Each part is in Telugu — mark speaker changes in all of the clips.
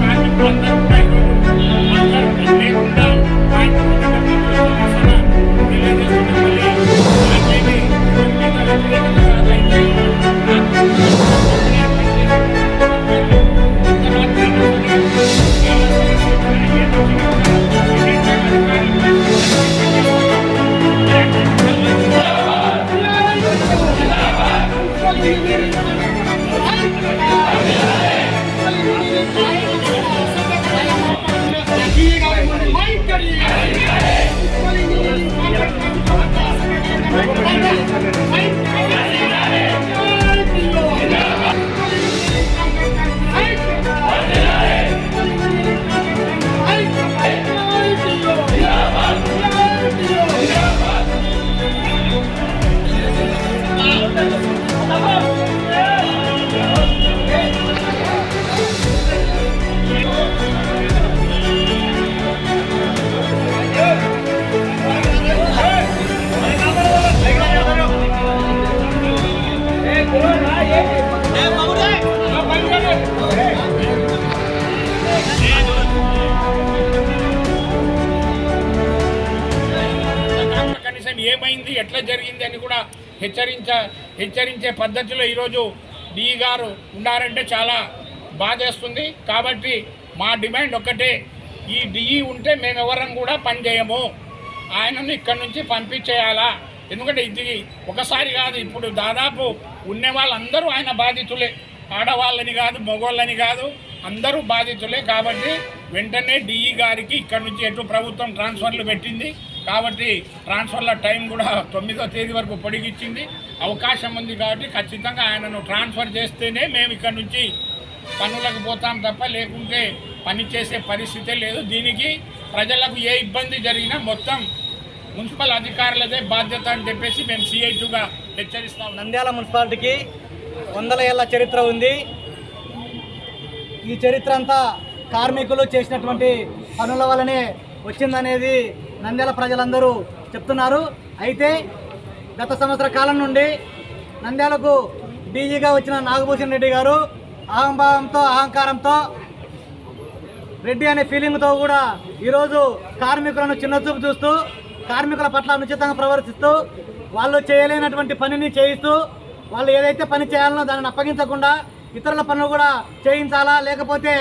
Speaker 1: కార్మికులందరూ కూడా ఈరోజు కనీసం ఏమైంది? ఎట్లా జరిగింది అని కూడా హెచ్చరించ హెచ్చరించే పద్ధతిలో ఈరోజు డిఈ గారు ఉన్నారంటే చాలా బాధేస్తుంది. కాబట్టి మా డిమాండ్ ఒక్కటే. ఈ డిఈ ఉంటే మేము ఎవరం కూడా పనిచేయము ఆయనను ఇక్కడి నుంచి పంపించేయాలా? ఎందుకంటే ఇది ఒకసారి కాదు ఇప్పుడు దాదాపు ఉన్న వాళ్ళందరూ ఆయన బాధితులే. ఆడవాళ్ళని కాదు మగవాళ్ళని కాదు అందరూ బాధితులే. కాబట్టి వెంటనే డిఈ గారికి ఇక్కడ నుంచి ఎటు ప్రభుత్వం ట్రాన్స్ఫర్లు పెట్టింది. కాబట్టి ట్రాన్స్ఫర్ల టైం కూడా తొమ్మిదో తేదీ వరకు పొడిగిచ్చింది. అవకాశం ఉంది కాబట్టి ఖచ్చితంగా ఆయనను ట్రాన్స్ఫర్ చేస్తేనే మేము ఇక్కడ నుంచి పనులకు పోతాం తప్ప లేకుంటే పని చేసే పరిస్థితే లేదు. దీనికి ప్రజలకు ఏ ఇబ్బంది జరిగినా మొత్తం మున్సిపల్ అధికారులదే బాధ్యత అని చెప్పేసి మేము సిఐటుగా హెచ్చరిస్తాం
Speaker 2: నంద్యాల మున్సిపాలిటీకి వందల ఏళ్ళ చరిత్ర ఉంది. ఈ చరిత్ర అంతా కార్మికులు చేసినటువంటి పనుల వల్లనే వచ్చిందనేది నంద్యాల ప్రజలందరూ చెప్తున్నారు. అయితే గత సంవత్సర కాలం నుండి నంద్యాలకు డీజీగా వచ్చిన నాగభూషణ్ రెడ్డి గారు అహంభావంతో అహంకారంతో రెడ్డి అనే ఫీలింగ్తో కూడా ఈరోజు కార్మికులను చిన్నచూపు చూస్తూ కార్మికుల పట్ల అనుచితంగా ప్రవర్తిస్తూ వాళ్ళు చేయలేనటువంటి పనిని చేయిస్తూ వాళ్ళు ఏదైతే పని చేయాలనో దానిని అప్పగించకుండా ఇతరుల పనులు కూడా చేయించాలా? లేకపోతే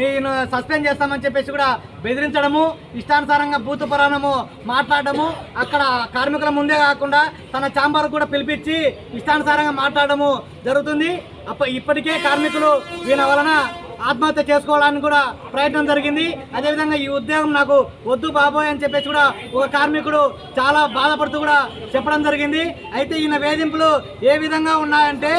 Speaker 2: నేను సస్పెండ్ చేస్తామని చెప్పేసి కూడా బెదిరించడము ఇష్టానుసారంగా భూత పురాణము మాట్లాడడము అక్కడ కార్మికుల ముందే కాకుండా తన ఛాంబర్ కూడా పిలిపించి ఇష్టానుసారంగా మాట్లాడడము జరుగుతుంది. అప్ప ఇప్పటికే కార్మికులు వీళ్ళ వలన ఆత్మహత్య చేసుకోవడానికి కూడా ప్రయత్నం జరిగింది. అదేవిధంగా ఈ ఉద్యోగం నాకు వద్దు బాబోయ్ అని చెప్పేసి కూడా ఒక కార్మికుడు చాలా బాధపడుతూ కూడా చెప్పడం జరిగింది. అయితే ఈయన వేధింపులు ఏ విధంగా ఉన్నాయంటే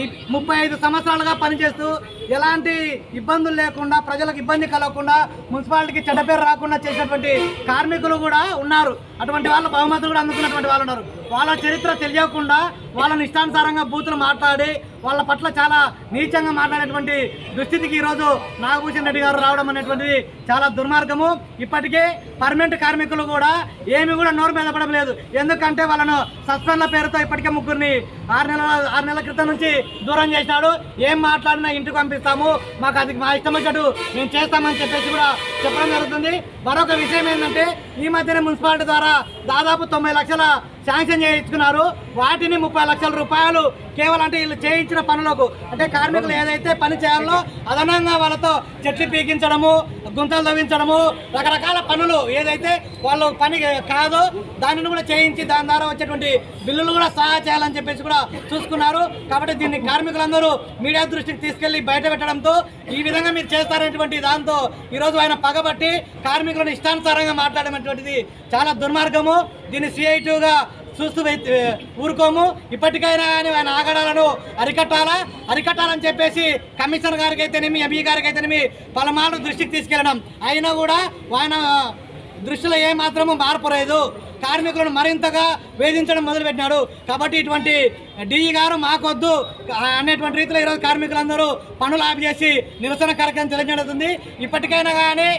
Speaker 2: ఈ ముప్పై ఐదు సంవత్సరాలుగా పనిచేస్తూ ఎలాంటి ఇబ్బందులు లేకుండా ప్రజలకు ఇబ్బంది కలగకుండా మున్సిపాలిటీకి చెడ్డ పేరు రాకుండా చేసినటువంటి కార్మికులు కూడా ఉన్నారు. అటువంటి వాళ్ళ బహుమతులు కూడా అందుకున్నటువంటి వాళ్ళు ఉన్నారు. వాళ్ళ చరిత్ర తెలియకుండా వాళ్ళని ఇష్టానుసారంగా బూతులు మాట్లాడి వాళ్ళ పట్ల చాలా నీచంగా మాట్లాడేటువంటి దుస్థితికి ఈరోజు నాగభూషణ్ రెడ్డి గారు రావడం అనేటువంటిది చాలా దుర్మార్గము. ఇప్పటికే పర్మనెంట్ కార్మికులు కూడా ఏమి కూడా నోరు మెదపడం లేదు ఎందుకంటే వాళ్ళను సస్పెండ్ల పేరుతో ఇప్పటికే ముగ్గురిని ఆరు నెలల ఆరు నెలల క్రితం నుంచి దూరం చేసినాడు. ఏం మాట్లాడినా ఇంటికి పంపిస్తాము మాకు అది మా ఇష్టం వచ్చినట్టు మేము చేస్తామని చెప్పేసి కూడా చెప్పడం జరుగుతుంది. మరొక విషయం ఏంటంటే ఈ మధ్యన మున్సిపాలిటీ ద్వారా దాదాపు తొంభై లక్షల శాంక్షన్ చేయించుకున్నారు. వాటిని ముప్పై లక్షల రూపాయలు కేవలం అంటే వీళ్ళు చేయించిన పనులకు అంటే కార్మికులు ఏదైతే పని చేయాలో అదనంగా వాళ్ళతో చెట్లు పీకించడము గుంతలు తవ్వించడము రకరకాల పనులు ఏదైతే వాళ్ళు పని కాదో దానిని కూడా చేయించి దాని ద్వారా వచ్చేటువంటి బిల్లులు కూడా సహా చేయాలని చెప్పేసి కూడా చూసుకున్నారు. కాబట్టి దీన్ని కార్మికులందరూ మీడియా దృష్టికి తీసుకెళ్ళి బయట పెట్టడంతో ఈ విధంగా మీరు చేస్తారనేటువంటి దాంతో ఈరోజు ఆయన పగబట్టి కార్మికులను ఇష్టానుసారంగా మాట్లాడేటువంటిది చాలా దుర్మార్గము. దీన్ని సిఐటిగా చూస్తూ ఊరుకోము. ఇప్పటికైనా కానీ ఆయన ఆగడాలను అరికట్టాలా? అరికట్టాలని చెప్పేసి కమిషనర్ గారికి అయితేనేమి ఎంఈ గారికి అయితేనేమి పలుమార్లు దృష్టికి తీసుకెళ్ళడం. అయినా కూడా ఆయన దృష్టిలో ఏమాత్రము మాత్రము మార్పు లేదు. కార్మికులను మరింతగా వేధించడం మొదలుపెట్టినాడు. కాబట్టి ఇటువంటి డిఈ గారు మాకొద్దు. అనేటువంటి రీతిలో ఈరోజు కార్మికులందరూ పనులు ఆపి చేసి నిరసన కార్యక్రమం తెలియజేస్తుంది ఇప్పటికైనా కానీ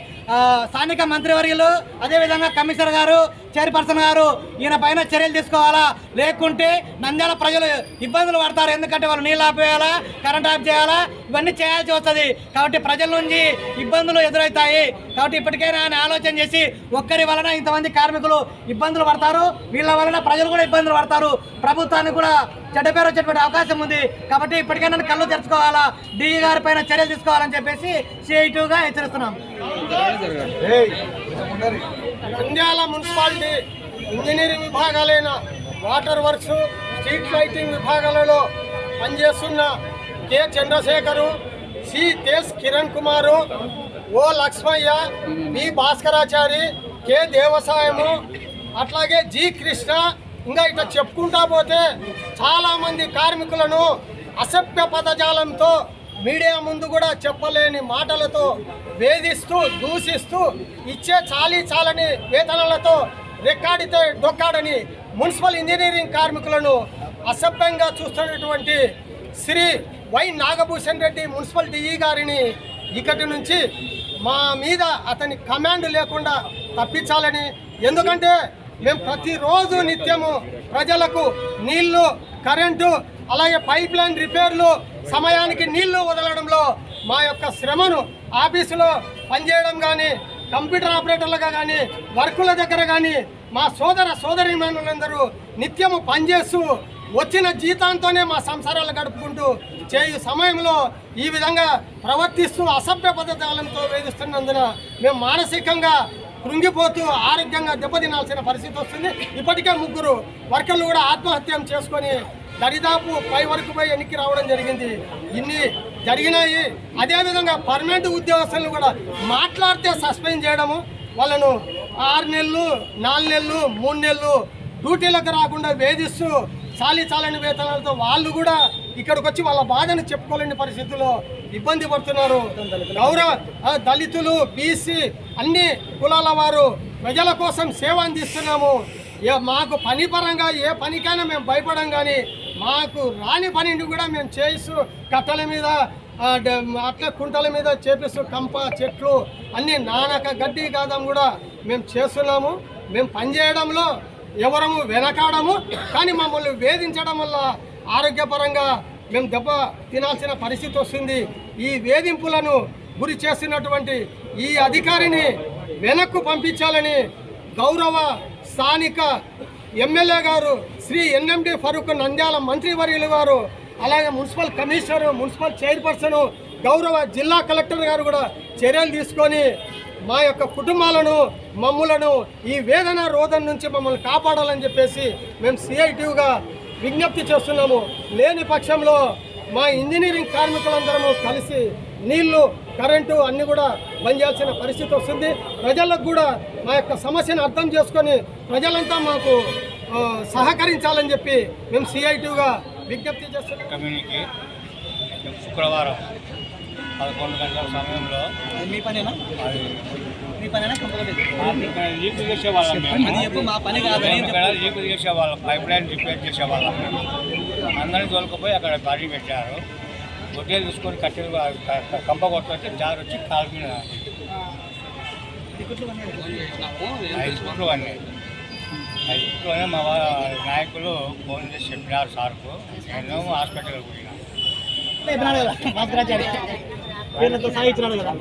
Speaker 2: స్థానిక మంత్రివర్యులు అదేవిధంగా కమిషనర్ గారు చైర్పర్సన్ గారు ఈయన పైన చర్యలు తీసుకోవాలా? లేకుంటే నంద్యాల ప్రజలు ఇబ్బందులు పడతారు. ఎందుకంటే వాళ్ళు నీళ్ళు ఆపేయాలా కరెంట్ ఆఫ్ చేయాలా? ఇవన్నీ చేయాల్సి వస్తుంది. కాబట్టి ప్రజల నుంచి ఇబ్బందులు ఎదురవుతాయి. కాబట్టి ఇప్పటికైనా ఆయన ఆలోచన చేసి ఒక్కరి వలన ఇంతమంది కార్మికులు ఇబ్బందులు పడతారు. వీళ్ళ వలన ప్రజలు కూడా ఇబ్బందులు పడతారు. ప్రభుత్వానికి కూడా చెడ్డ పేరు వచ్చేటువంటి అవకాశం ఉంది. కాబట్టి ఇప్పటికైనా కళ్ళు తెరుచుకోవాలా? డిఈ గారి పైన చర్యలు తీసుకోవాలని చెప్పేసి సిఐటీగా హెచ్చరిస్తున్నాం.
Speaker 3: నంద్యాల మున్సిపాలిటీ ఇంజనీరింగ్ విభాగాలైన వాటర్ వర్క్స్ స్ట్రీట్ లైటింగ్ విభాగాలలో పనిచేస్తున్న K Chandrasekhar C తేస్ Kiran Kumar O Lakshmaiah B Bhaskarachari K Devasayam అట్లాగే జి కృష్ణ. ఇంకా ఇట్లా చెప్పుకుంటా పోతే చాలామంది కార్మికులను అసభ్య పదజాలంతో మీడియా ముందు కూడా చెప్పలేని మాటలతో వేధిస్తూ దూషిస్తూ ఇచ్చే చాలీ చాలని వేతనాలతో రెక్కాడితే డొక్కాడని మున్సిపల్ ఇంజనీరింగ్ కార్మికులను అసభ్యంగా చూస్తున్నటువంటి Shri Y Nagabhushan Reddy municipal DE గారిని ఇక్కడి నుంచి మా మీద అతని కమాండ్ లేకుండా తప్పించాలని. ఎందుకంటే మేము ప్రతిరోజు నిత్యము ప్రజలకు నీళ్ళు కరెంటు అలాగే పైప్ లైన్ రిపేర్లు సమయానికి నీళ్ళు వదలడంలో మా యొక్క శ్రమను ఆఫీసులో పనిచేయడం కానీ కంప్యూటర్ ఆపరేటర్లుగా కానీ వర్కుల దగ్గర కానీ మా సోదర సోదరిమణులందరూ నిత్యము పనిచేస్తూ వచ్చిన జీతంతోనే మా సంసారాలు గడుపుకుంటూ చేయు సమయంలో ఈ విధంగా ప్రవర్తిస్తూ అసభ్య పద్ధతులతో వేధిస్తున్నందున మేము మానసికంగా కృంగిపోతూ ఆరోగ్యంగా దెబ్బతినాల్సిన పరిస్థితి వస్తుంది. ఇప్పటికే ముగ్గురు వర్కర్లు కూడా ఆత్మహత్యం చేసుకొని దరిదాపు పై వరకు పోయి ఎన్నికి రావడం జరిగింది. ఇన్ని జరిగినాయి. అదేవిధంగా పర్మనెంట్ ఉద్యోగస్తులను కూడా మాట్లాడితే సస్పెండ్ చేయడము వాళ్ళను ఆరు నెలలు నాలుగు నెలలు మూడు నెలలు డ్యూటీలకు రాకుండా వేధిస్తూ చాలీ చాలని వేతనాలతో వాళ్ళు కూడా ఇక్కడికి వచ్చి వాళ్ళ బాధను చెప్పుకోలేని పరిస్థితుల్లో ఇబ్బంది పడుతున్నారు. గౌరవ దళితులు బీసీ అన్ని కులాల వారు ప్రజల కోసం సేవ అందిస్తున్నాము. మాకు పని పరంగా ఏ పనికైనా మేము భయపడం కానీ మాకు రాని పనిని కూడా మేము చేయిస్తూ కట్టల మీద అట్లా కుంటల మీద చేపిస్తూ కంప చెట్లు అన్ని నానక గడ్డి కాదం కూడా మేము చేస్తున్నాము. మేము పనిచేయడంలో ఎవరము వెనకాడము కానీ మమ్మల్ని వేధించడం వల్ల ఆరోగ్యపరంగా మేము దెబ్బ తినాల్సిన పరిస్థితి వస్తుంది. ఈ వేధింపులను గురి చేస్తున్నటువంటి ఈ అధికారిని వెనక్కు పంపించాలని గౌరవ స్థానిక ఎమ్మెల్యే గారు శ్రీ ఎన్ఎండి ఫరూక్ నంద్యాల మంత్రివర్యులు గారు అలాగే మున్సిపల్ కమిషనర్ మున్సిపల్ చైర్పర్సన్ గౌరవ జిల్లా కలెక్టర్ గారు కూడా చర్యలు తీసుకొని మా యొక్క కుటుంబాలను మమ్ములను ఈ వేదన రోదన నుంచి మమ్మల్ని కాపాడాలని చెప్పేసి మేము సిఐటివ్గా విజ్ఞప్తి చేస్తున్నాము. లేని పక్షంలో మా ఇంజనీరింగ్ కార్మికులందరము కలిసి నీళ్ళు కరెంటు అన్ని కూడా బంద్ చేయాల్సిన పరిస్థితి వస్తుంది. ప్రజలకు కూడా మా యొక్క సమస్యను అర్థం చేసుకొని ప్రజలంతా మాకు సహకరించాలని చెప్పి మేము సిఐటివ్గా విజ్ఞప్తి చేస్తున్నాం.
Speaker 4: కమ్యూనికి శుక్రవారం పదకొండు గంటల సమయంలో
Speaker 2: మీ పనేనా?
Speaker 4: అది
Speaker 2: మీ పనేనా కంపల్సరీ
Speaker 4: మాకు ఇక్కడ లీక్ చేసేవాళ్ళం మేము
Speaker 2: అది చెప్పు మా పని కాదు
Speaker 4: మేము ఇక్కడ లీక్ చేసేవాళ్ళం పైప్ లైన్ రిపేర్ చేసేవాళ్ళం మేము అందరిని తోలుకుపోయి అక్కడ బాడీ పెట్టారు గొడ్డలు తీసుకొని కట్టెలు క- క- కంప కొట్టుకొచ్చి జారు వచ్చి కాలు మీద ఐదు ఫుట్లు అన్నీ ఐదు ఫుట్లు అన్నీ మా వా- నాయకులు ఫోన్ చేసి చెప్పినారు సార్కు నేను హాస్పిటల్కి పోయినా
Speaker 2: చెప్పినాడు కదా భాస్కరాచారి వీళ్ళతో సాగించినాడు కదా